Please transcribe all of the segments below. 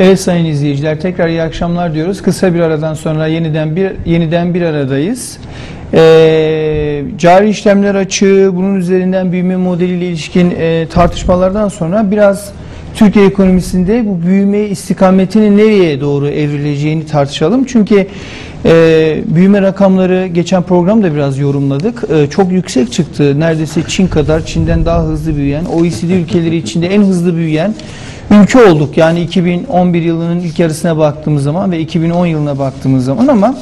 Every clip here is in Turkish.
Evet sayın izleyiciler tekrar iyi akşamlar diyoruz. Kısa bir aradan sonra yeniden bir yeniden bir aradayız. Ee, cari işlemler açığı, bunun üzerinden büyüme modeliyle ilişkin e, tartışmalardan sonra biraz Türkiye ekonomisinde bu büyüme istikametinin nereye doğru evrileceğini tartışalım. Çünkü e, büyüme rakamları geçen programda biraz yorumladık. E, çok yüksek çıktı. Neredeyse Çin kadar, Çin'den daha hızlı büyüyen, OECD ülkeleri içinde en hızlı büyüyen ülke olduk. Yani 2011 yılının ilk yarısına baktığımız zaman ve 2010 yılına baktığımız zaman ama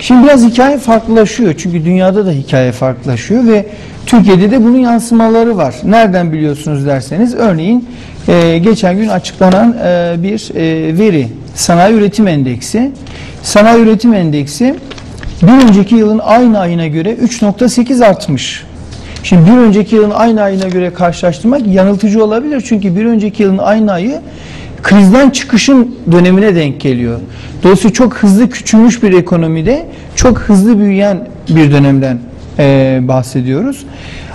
şimdi biraz hikaye farklılaşıyor. Çünkü dünyada da hikaye farklılaşıyor ve Türkiye'de de bunun yansımaları var. Nereden biliyorsunuz derseniz örneğin e, geçen gün açıklanan e, bir e, veri sanayi üretim endeksi. Sanayi üretim endeksi bir önceki yılın aynı ayına göre 3.8 artmış. Şimdi bir önceki yılın aynı ayına göre karşılaştırmak yanıltıcı olabilir. Çünkü bir önceki yılın aynı ayı krizden çıkışın dönemine denk geliyor. Dolayısıyla çok hızlı küçülmüş bir ekonomide çok hızlı büyüyen bir dönemden e, bahsediyoruz.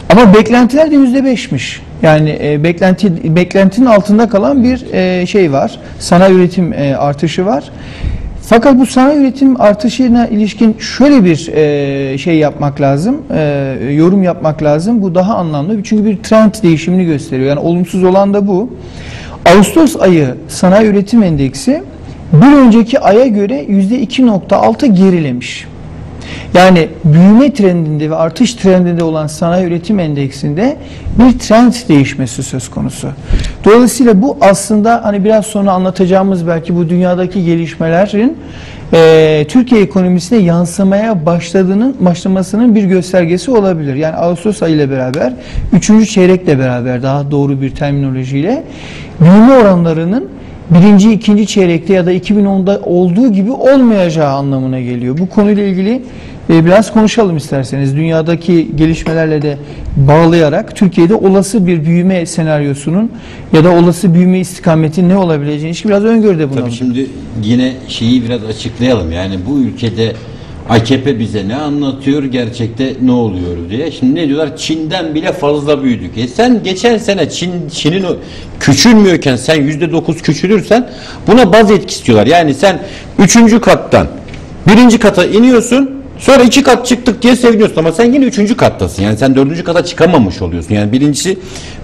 Ama beklentiler de yüzde beşmiş. Yani e, beklenti beklentinin altında kalan bir e, şey var. Sanayi üretim e, artışı var. Fakat bu sanayi üretim artışına ilişkin şöyle bir e, şey yapmak lazım, e, yorum yapmak lazım. Bu daha anlamlı çünkü bir trend değişimini gösteriyor. Yani olumsuz olan da bu. Ağustos ayı sanayi üretim endeksi bir önceki aya göre %2.6 gerilemiş. Yani büyüme trendinde ve artış trendinde olan sanayi üretim endeksinde bir trend değişmesi söz konusu. Dolayısıyla bu aslında hani biraz sonra anlatacağımız belki bu dünyadaki gelişmelerin e, Türkiye ekonomisine yansımaya başladığının başlamasının bir göstergesi olabilir. Yani Ağustos ayı ile beraber, üçüncü çeyrekle beraber daha doğru bir terminolojiyle büyüme oranlarının birinci, ikinci çeyrekte ya da 2010'da olduğu gibi olmayacağı anlamına geliyor. Bu konuyla ilgili e, biraz konuşalım isterseniz. Dünyadaki gelişmelerle de bağlayarak Türkiye'de olası bir büyüme senaryosunun ya da olası büyüme istikameti ne olabileceğini biraz öngörüde bulunalım. Tabii şimdi yine şeyi biraz açıklayalım. Yani bu ülkede AKP bize ne anlatıyor gerçekte ne oluyor diye. Şimdi ne diyorlar? Çin'den bile fazla büyüdük. E sen geçen sene Çin Çin'in küçülmüyorken sen yüzde dokuz küçülürsen buna baz etkisi diyorlar. Yani sen üçüncü kattan birinci kata iniyorsun Sonra iki kat çıktık diye seviniyorsun ama sen yine üçüncü kattasın. Yani sen dördüncü kata çıkamamış oluyorsun. Yani birincisi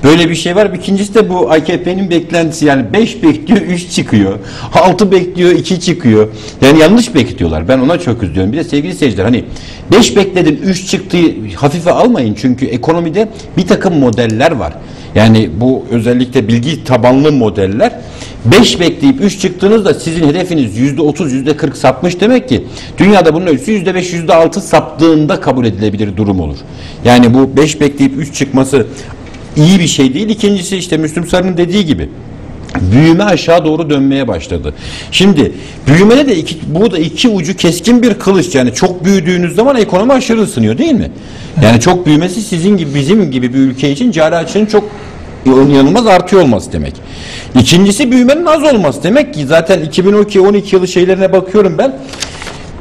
böyle bir şey var. İkincisi de bu AKP'nin beklentisi. Yani beş bekliyor üç çıkıyor. Altı bekliyor iki çıkıyor. Yani yanlış bekliyorlar. Ben ona çok üzülüyorum. Bir de sevgili seyirciler hani beş bekledin üç çıktı hafife almayın. Çünkü ekonomide bir takım modeller var. Yani bu özellikle bilgi tabanlı modeller 5 bekleyip 3 çıktığınızda sizin hedefiniz %30 %40 sapmış demek ki dünyada bunun ölçüsü %5 %6 saptığında kabul edilebilir durum olur. Yani bu 5 bekleyip 3 çıkması iyi bir şey değil. İkincisi işte Müslüm Sarı'nın dediği gibi büyüme aşağı doğru dönmeye başladı. Şimdi büyümede de iki, bu da iki ucu keskin bir kılıç. Yani çok büyüdüğünüz zaman ekonomi aşırı ısınıyor değil mi? Yani çok büyümesi sizin gibi bizim gibi bir ülke için cari açığın çok inanılmaz artıyor olması demek. İkincisi büyümenin az olması demek ki zaten 2012-12 yılı şeylerine bakıyorum ben.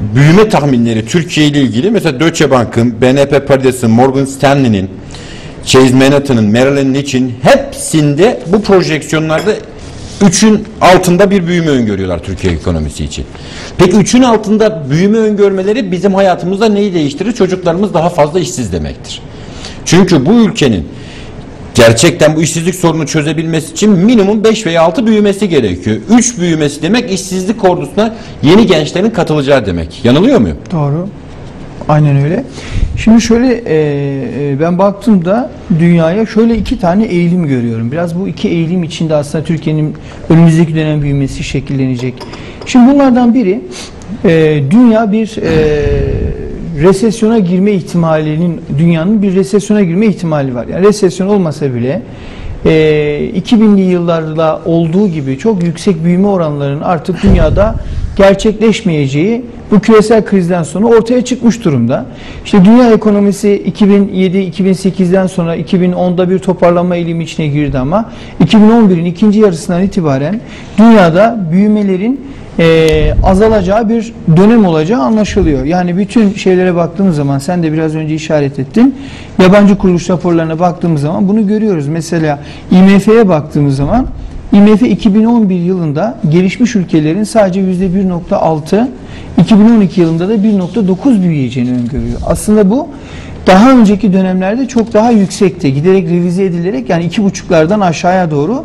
Büyüme tahminleri Türkiye ile ilgili mesela Deutsche Bank'ın, BNP Paris'in, Morgan Stanley'nin, Chase Manhattan'ın, Merrill Lynch'in hepsinde bu projeksiyonlarda 3'ün altında bir büyüme öngörüyorlar Türkiye ekonomisi için. Peki 3'ün altında büyüme öngörmeleri bizim hayatımızda neyi değiştirir? Çocuklarımız daha fazla işsiz demektir. Çünkü bu ülkenin gerçekten bu işsizlik sorunu çözebilmesi için minimum 5 veya 6 büyümesi gerekiyor. 3 büyümesi demek işsizlik ordusuna yeni gençlerin katılacağı demek. Yanılıyor muyum? Doğru. Aynen öyle. Şimdi şöyle e, e, ben baktığımda dünyaya şöyle iki tane eğilim görüyorum. Biraz bu iki eğilim içinde aslında Türkiye'nin önümüzdeki dönem büyümesi şekillenecek. Şimdi bunlardan biri e, dünya bir e, resesyona girme ihtimalinin dünyanın bir resesyona girme ihtimali var. Yani resesyon olmasa bile e, 2000'li yıllarda olduğu gibi çok yüksek büyüme oranlarının artık dünyada gerçekleşmeyeceği bu küresel krizden sonra ortaya çıkmış durumda. İşte dünya ekonomisi 2007-2008'den sonra 2010'da bir toparlanma eğilimi içine girdi ama 2011'in ikinci yarısından itibaren dünyada büyümelerin e, azalacağı bir dönem olacağı anlaşılıyor. Yani bütün şeylere baktığımız zaman sen de biraz önce işaret ettin. Yabancı kuruluş raporlarına baktığımız zaman bunu görüyoruz. Mesela IMF'ye baktığımız zaman IMF 2011 yılında gelişmiş ülkelerin sadece %1.6, 2012 yılında da 1.9 büyüyeceğini öngörüyor. Aslında bu daha önceki dönemlerde çok daha yüksekti. Giderek revize edilerek yani iki buçuklardan aşağıya doğru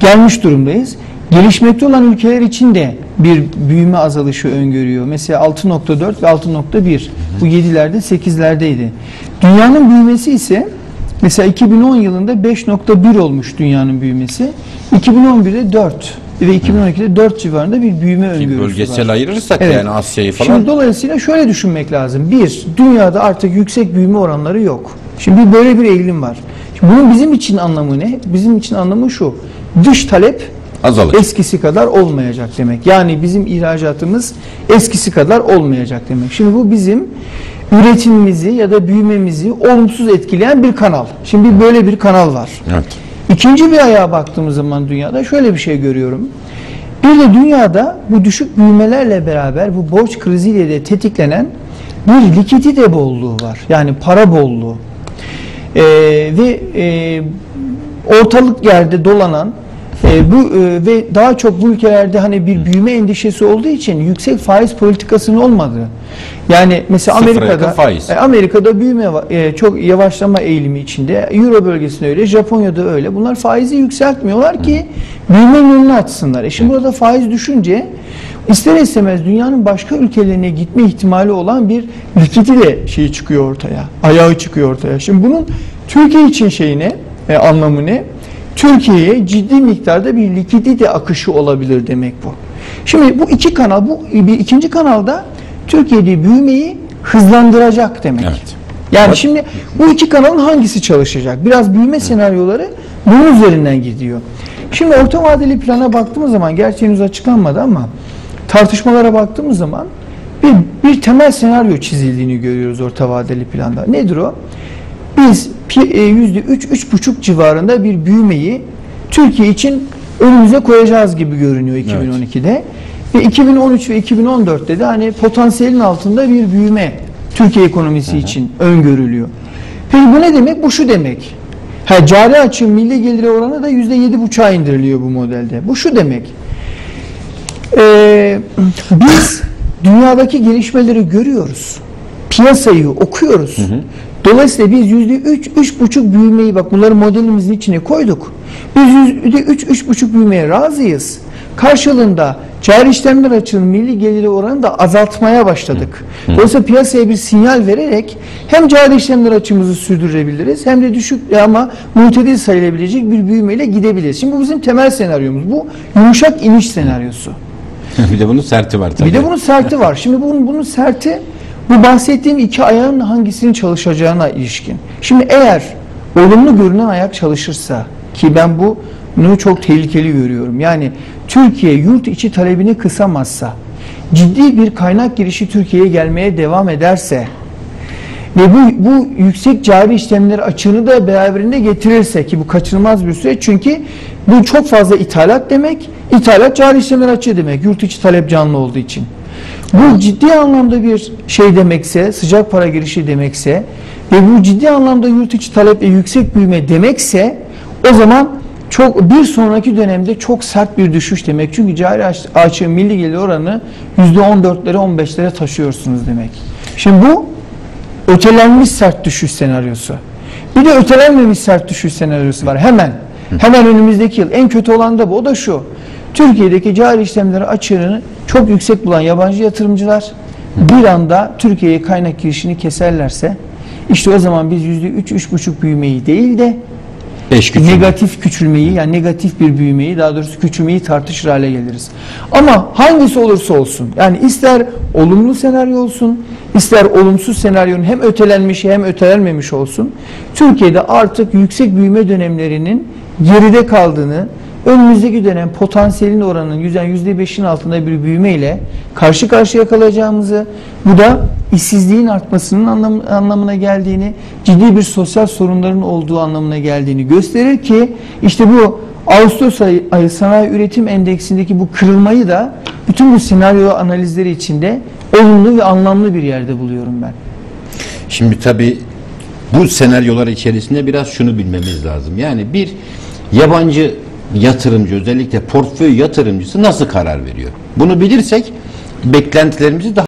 gelmiş durumdayız. Gelişmekte olan ülkeler için de bir büyüme azalışı öngörüyor. Mesela 6.4 ve 6.1 bu 7'lerde 8'lerdeydi. Dünyanın büyümesi ise mesela 2010 yılında 5.1 olmuş dünyanın büyümesi. 2011'de 4 ve 2012'de 4 civarında bir büyüme öngörüsü bölgesel var. ayırırsak Evet. yani Asya'yı falan Şimdi dolayısıyla şöyle düşünmek lazım. Bir, dünyada artık yüksek büyüme oranları yok. Şimdi böyle bir eğilim var. Şimdi bunun bizim için anlamı ne? Bizim için anlamı şu. Dış talep azalır. eskisi kadar olmayacak demek. Yani bizim ihracatımız eskisi kadar olmayacak demek. Şimdi bu bizim üretimimizi ya da büyümemizi olumsuz etkileyen bir kanal. Şimdi böyle bir kanal var. Evet. İkinci bir ayağa baktığımız zaman dünyada şöyle bir şey görüyorum. Bir de dünyada bu düşük büyümelerle beraber bu borç kriziyle de tetiklenen bir likidite bolluğu var. Yani para bolluğu. Ee, ve e, ortalık yerde dolanan e, bu e, ve daha çok bu ülkelerde hani bir büyüme endişesi olduğu için yüksek faiz politikasının olmadığı. Yani mesela Sıfıra Amerika'da faiz. e, Amerika'da büyüme e, çok yavaşlama eğilimi içinde. Euro bölgesinde öyle, Japonya'da öyle. Bunlar faizi yükseltmiyorlar ki büyümenin önünü açsınlar. E şimdi burada faiz düşünce ister istemez dünyanın başka ülkelerine gitme ihtimali olan bir likidite şeyi çıkıyor ortaya. Ayağı çıkıyor ortaya. Şimdi bunun Türkiye için şeyi ne? E, anlamı ne? Türkiye'ye ciddi miktarda bir likidite akışı olabilir demek bu. Şimdi bu iki kanal, bu bir ikinci kanalda Türkiye'de büyümeyi hızlandıracak demek. Evet. Yani Bak- şimdi bu iki kanalın hangisi çalışacak? Biraz büyüme senaryoları bunun üzerinden gidiyor. Şimdi orta vadeli plana baktığımız zaman, gerçi henüz açıklanmadı ama tartışmalara baktığımız zaman bir, bir temel senaryo çizildiğini görüyoruz orta vadeli planda. Nedir o? Biz e, yüzde üç, üç buçuk civarında bir büyümeyi Türkiye için önümüze koyacağız gibi görünüyor 2012'de. Ve 2013 ve 2014'te de hani potansiyelin altında bir büyüme Türkiye ekonomisi için öngörülüyor. Peki bu ne demek? Bu şu demek. Ha, cari açığın milli geliri oranı da yüzde yedi buçuğa indiriliyor bu modelde. Bu şu demek. Ee, biz dünyadaki gelişmeleri görüyoruz. Piyasayı okuyoruz. Dolayısıyla biz yüzde üç, üç buçuk büyümeyi bak bunları modelimizin içine koyduk. Biz yüzde üç, üç buçuk büyümeye razıyız. Karşılığında cari işlemler açığının milli geliri oranını da azaltmaya başladık. Dolayısıyla piyasaya bir sinyal vererek hem cari işlemler açığımızı sürdürebiliriz hem de düşük ama mutedil sayılabilecek bir büyümeyle gidebiliriz. Şimdi bu bizim temel senaryomuz. Bu yumuşak iniş senaryosu. bir de bunun serti var tabii. Bir de bunun serti var. Şimdi bunun, bunun serti bu bahsettiğim iki ayağın hangisinin çalışacağına ilişkin. Şimdi eğer olumlu görünen ayak çalışırsa ki ben bunu çok tehlikeli görüyorum. Yani Türkiye yurt içi talebini kısamazsa, ciddi bir kaynak girişi Türkiye'ye gelmeye devam ederse ve bu, bu yüksek cari işlemler açığını da beraberinde getirirse ki bu kaçınılmaz bir süreç çünkü bu çok fazla ithalat demek. İthalat cari işlemler açığı demek. Yurt içi talep canlı olduğu için. Bu ciddi anlamda bir şey demekse, sıcak para girişi demekse ve bu ciddi anlamda yurt içi talep ve yüksek büyüme demekse o zaman çok bir sonraki dönemde çok sert bir düşüş demek. Çünkü cari aç- açığın milli gelir oranı %14'lere 15'lere taşıyorsunuz demek. Şimdi bu ötelenmiş sert düşüş senaryosu. Bir de ötelenmemiş sert düşüş senaryosu var hemen. Hemen önümüzdeki yıl. En kötü olan da bu. O da şu. Türkiye'deki cari işlemleri açığını çok yüksek bulan yabancı yatırımcılar bir anda Türkiye'ye kaynak girişini keserlerse işte o zaman biz %3-3,5 büyümeyi değil de Beş küçük. negatif küçülmeyi yani negatif bir büyümeyi daha doğrusu küçülmeyi tartışır hale geliriz. Ama hangisi olursa olsun yani ister olumlu senaryo olsun ister olumsuz senaryonun hem ötelenmiş hem ötelenmemiş olsun Türkiye'de artık yüksek büyüme dönemlerinin geride kaldığını önümüzdeki dönem potansiyelin oranının yüzden yüzde beşin altında bir büyümeyle karşı karşıya kalacağımızı, bu da işsizliğin artmasının anlam- anlamına geldiğini, ciddi bir sosyal sorunların olduğu anlamına geldiğini gösterir ki işte bu Ağustos ayı, ayı sanayi üretim endeksindeki bu kırılmayı da bütün bu senaryo analizleri içinde olumlu ve anlamlı bir yerde buluyorum ben. Şimdi tabii bu senaryolar içerisinde biraz şunu bilmemiz lazım. Yani bir yabancı yatırımcı özellikle portföy yatırımcısı nasıl karar veriyor? Bunu bilirsek beklentilerimizi daha